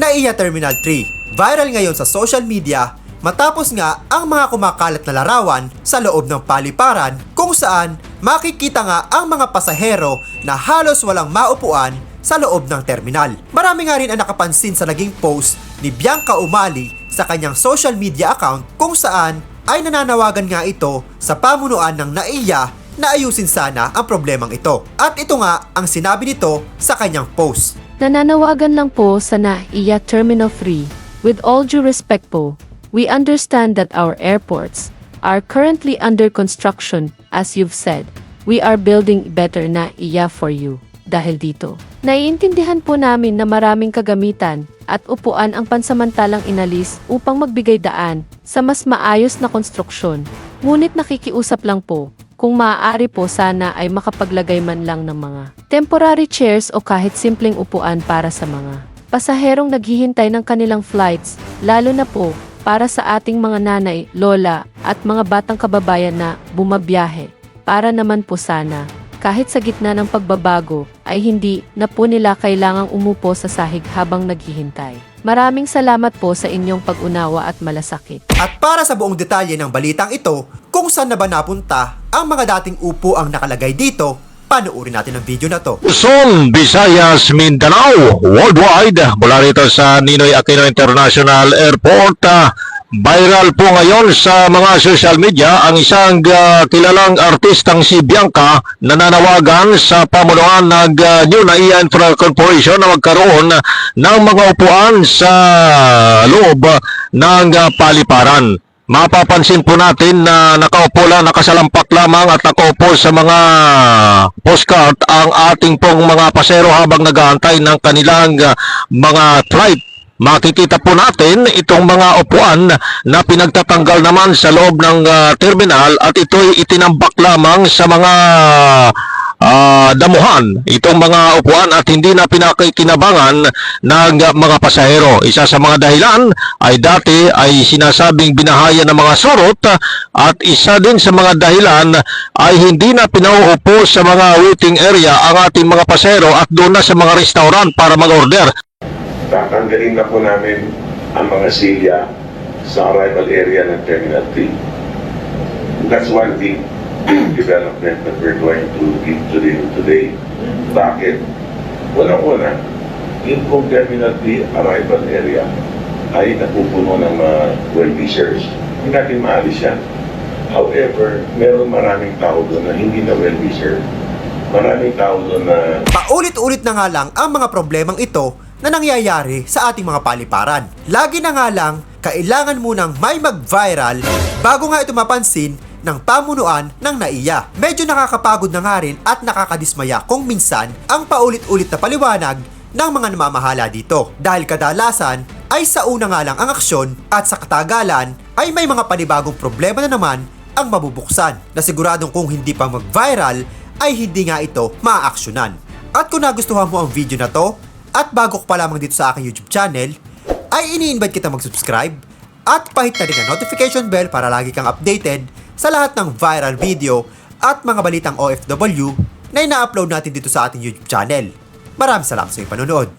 NAIA Terminal 3. Viral ngayon sa social media matapos nga ang mga kumakalat na larawan sa loob ng paliparan kung saan makikita nga ang mga pasahero na halos walang maupuan sa loob ng terminal. Marami nga rin ang nakapansin sa naging post ni Bianca Umali sa kanyang social media account kung saan ay nananawagan nga ito sa pamunuan ng NAIA na ayusin sana ang problemang ito. At ito nga ang sinabi nito sa kanyang post. Nananawagan lang po sa NAIA Terminal 3. With all due respect po, we understand that our airports are currently under construction as you've said. We are building better NAIA for you. Dahil dito, naiintindihan po namin na maraming kagamitan at upuan ang pansamantalang inalis upang magbigay daan sa mas maayos na konstruksyon. Ngunit nakikiusap lang po kung maaari po sana ay makapaglagay man lang ng mga temporary chairs o kahit simpleng upuan para sa mga pasaherong naghihintay ng kanilang flights, lalo na po para sa ating mga nanay, lola at mga batang kababayan na bumabiyahe. Para naman po sana, kahit sa gitna ng pagbabago, ay hindi na po nila kailangang umupo sa sahig habang naghihintay. Maraming salamat po sa inyong pag-unawa at malasakit. At para sa buong detalye ng balitang ito, kung saan na ba napunta ang mga dating upo ang nakalagay dito, panoorin natin ang video na to. Luzon, Visayas, Mindanao, worldwide, mula rito sa Ninoy Aquino International Airport. ah, viral po ngayon sa mga social media ang isang ah, kilalang artistang si Bianca na nanawagan sa pamunuan ng ah, New NAIA Infra Corporation na magkaroon ng mga upuan sa loob ng ah, paliparan. Mapapansin po natin na nakaupo lang, nakasalampak lamang at nakaupo sa mga postcard ang ating pong mga pasero habang nag-aantay ng kanilang ah, mga flight. Makikita po natin itong mga upuan na pinagtatanggal naman sa loob ng ah, terminal at ito'y itinambak lamang sa mga ah, damuhan itong mga upuan at hindi na pinakikinabangan ng mga pasahero. Isa sa mga dahilan ay dati ay sinasabing binahaya ng mga surot ah, at isa din sa mga dahilan ay hindi na pinauupo sa mga waiting area ang ating mga pasahero at doon na sa mga restaurant para mag-order. tatanggalin na po namin ang mga silya sa arrival area ng Terminal 3. That's one big, development that we're going to give to today. Bakit? Unang-una, yung pong Terminal 3 arrival area ay napupuno ng mga well-wishers. Hindi natin maalis yan. However, meron maraming tao doon na hindi na well-wisher. Maraming tao doon na Paulit-ulit na nga lang ang mga problemang ito na nangyayari sa ating mga paliparan. Lagi na nga lang, kailangan munang may mag-viral bago nga ito mapansin ng pamunuan ng NAIA. Medyo nakakapagod na nga rin at nakakadismaya kung minsan ang paulit-ulit na paliwanag ng mga namamahala dito. Dahil kadalasan ay sa una nga lang ang aksyon at sa katagalan ay may mga panibagong problema na naman ang mabubuksan na siguradong kung hindi pa mag-viral ay hindi nga ito maaaksyonan. At kung nagustuhan mo ang video na to at bago ka pa lamang dito sa aking YouTube channel, ay ini-invite kita mag-subscribe at pahit na rin ang notification bell para lagi kang updated sa lahat ng viral video at mga balitang OFW na ina-upload natin dito sa ating YouTube channel. Maraming salamat sa iyong panonood.